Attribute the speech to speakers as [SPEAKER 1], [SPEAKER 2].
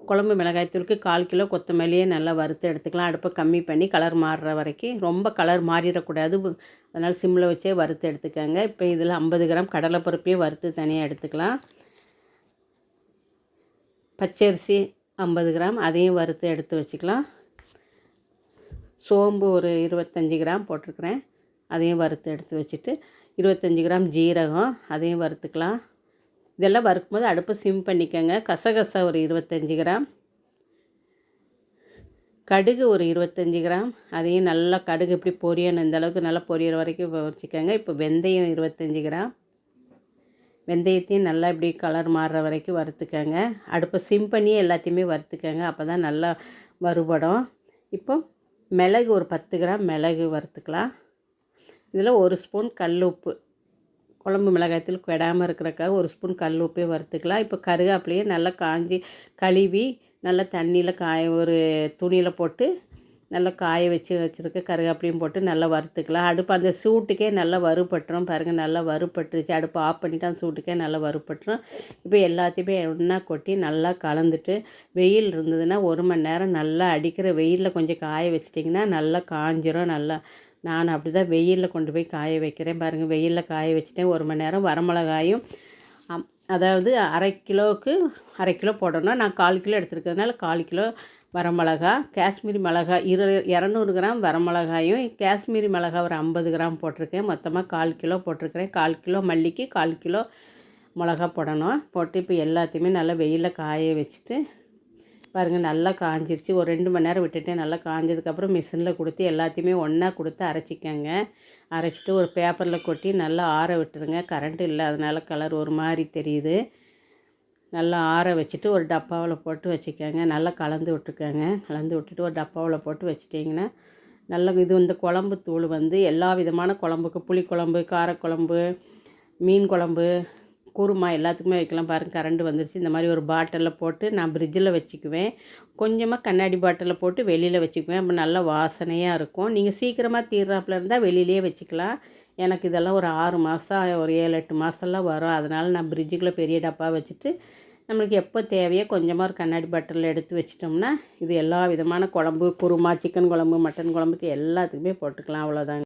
[SPEAKER 1] குழம்பு மிளகாய்த்தூளுக்கு கால் கிலோ கொத்தமல்லியே நல்லா வறுத்து எடுத்துக்கலாம். அடுப்பை கம்மி பண்ணி கலர் மாறுற வரைக்கும். ரொம்ப கலர் மாறிடக்கூடாது. அதனால் சிம்மில் வச்சே வறுத்து எடுத்துக்கோங்க. இப்போ இதில் ஐம்பது கிராம் கடலைப்பருப்பையே வறுத்து தனியாக எடுத்துக்கலாம். பச்சரிசி ஐம்பது கிராம் அதையும் வறுத்து எடுத்து வச்சுக்கலாம். சோம்பு ஒரு இருபத்தஞ்சி கிராம் போட்டிருக்கிறேன். அதையும் வறுத்து எடுத்து வச்சுட்டு இருபத்தஞ்சி கிராம் ஜீரகம் அதையும் வறுத்துக்கலாம். இதெல்லாம் வறுக்கும்போது அடுப்பை சிம் பண்ணிக்கோங்க. கசகசா ஒரு இருபத்தஞ்சி கிராம். கடுகு ஒரு இருபத்தஞ்சி கிராம். அதையும் நல்லா கடுகு இப்படி பொரியணும். இந்த அளவுக்கு நல்லா பொரியற வரைக்கும் வச்சுக்கோங்க இப்போ வெந்தயம் இருபத்தஞ்சி கிராம். வெந்தயத்தையும் நல்லா இப்படி கலர் மாறுற வரைக்கும் வறுத்துக்கோங்க. அடுப்பை சிம் பண்ணி எல்லாத்தையுமே வறுத்துக்கோங்க. அப்போ தான் நல்லா வறுபடும். இப்போ மிளகு ஒரு பத்து கிராம் மிளகு வறுத்துக்கலாம். இதில் ஒரு ஸ்பூன் கல் உப்பு. குழம்பு மிளகாயத்தில் கெடாமல் இருக்கிறக்காக ஒரு ஸ்பூன் கல் உப்பே வறுத்துக்கலாம். இப்போ கருகாப்பிலையே நல்லா காஞ்சி கழுவி நல்லா தண்ணியில் காய ஒரு துணியில் போட்டு நல்லா காய வச்சு வச்சுருக்க கருகாப்பிலையும் போட்டு நல்லா வறுத்துக்கலாம். அடுப்பு அந்த சூட்டுக்கே நல்லா வறுபட்டுரும். பாருங்கள் நல்லா வறுபட்டுருச்சு. அடுப்பு ஆஃப் பண்ணிவிட்டு அந்த சூட்டுக்கே நல்லா வறுபட்டுரும். இப்போ எல்லாத்தையுமே ஒன்றா கொட்டி நல்லா கலந்துட்டு வெயில் இருந்ததுன்னா ஒரு மணி நேரம் நல்லா அடிக்கிற வெயிலில் கொஞ்சம் காய வச்சிட்டிங்கன்னா நல்லா காஞ்சிரும். நல்லா நான் அப்படி தான் வெயிலில் கொண்டு போய் காய வைக்கிறேன். பாருங்கள் வெயிலில் காய வச்சுட்டேன். ஒரு மணி நேரம் வரமிளகாயும் அதாவது அரை கிலோவுக்கு அரை கிலோ போடணும் நான் கால் கிலோ எடுத்துருக்கிறதுனால கால் கிலோ வரமிளகா காஷ்மீரி மிளகா இரு இரநூறு கிராம் வரமிளகாயும் காஷ்மீரி மிளகா ஒரு ஐம்பது கிராம் போட்டிருக்கேன். மொத்தமாக கால் கிலோ போட்டிருக்கிறேன். கால் கிலோ மல்லிக்கு கால் கிலோ மிளகா போடணும். போட்டு இப்போ எல்லாத்தையுமே நல்லா வெயிலில் காய வச்சுட்டு பாருங்கள் நல்லா காஞ்சிருச்சு. ஒரு ரெண்டு மணி நேரம் விட்டுட்டு நல்லா காஞ்சதுக்கப்புறம் மிஷினில் கொடுத்து எல்லாத்தையுமே ஒன்றா கொடுத்து அரைச்சிக்கங்க. அரைச்சிட்டு ஒரு பேப்பரில் கொட்டி நல்லா ஆற விட்டுருங்க. கரண்ட் இல்லை அதனால் கலர் ஒரு மாதிரி தெரியுது. நல்லா ஆற வச்சுட்டு ஒரு டப்பாவில் போட்டு வச்சுக்கோங்க. நல்லா கலந்து விட்டுக்கோங்க. கலந்து விட்டுட்டு ஒரு டப்பாவில் போட்டு வச்சுட்டிங்கன்னா நல்ல இது வந்து குழம்பு தூள் வந்து எல்லா விதமான குழம்புக்கு புளிக்குழம்பு காரக்குழம்பு மீன் குழம்பு குருமா எல்லாத்துக்குமே வைக்கலாம் பாருங்கள் கரண்ட் வந்துருச்சு. இந்த மாதிரி ஒரு பாட்டிலில் போட்டு நான் ஃப்ரிட்ஜில் வச்சுக்குவேன். கொஞ்சமாக கண்ணாடி பாட்டிலில் போட்டு வெளியில் வச்சுக்குவேன். அப்போ நல்லா வாசனையாக இருக்கும். நீங்கள் சீக்கிரமாக தீர்றாப்புல இருந்தால் வெளியிலே வச்சுக்கலாம். எனக்கு இதெல்லாம் ஒரு ஆறு மாதம் ஒரு ஏழு எட்டு மாதம்லாம் வரும். அதனால் நான் ஃப்ரிட்ஜுக்குள்ளே பெரிய டப்பா வச்சுட்டு நம்மளுக்கு எப்போ தேவையோ கொஞ்சமாக ஒரு கண்ணாடி பாட்டிலில் எடுத்து வச்சிட்டோம்னா இது எல்லா விதமான குழம்பு குருமா சிக்கன் குழம்பு மட்டன் குழம்புக்கு எல்லாத்துக்குமே போட்டுக்கலாம். அவ்வளோதாங்க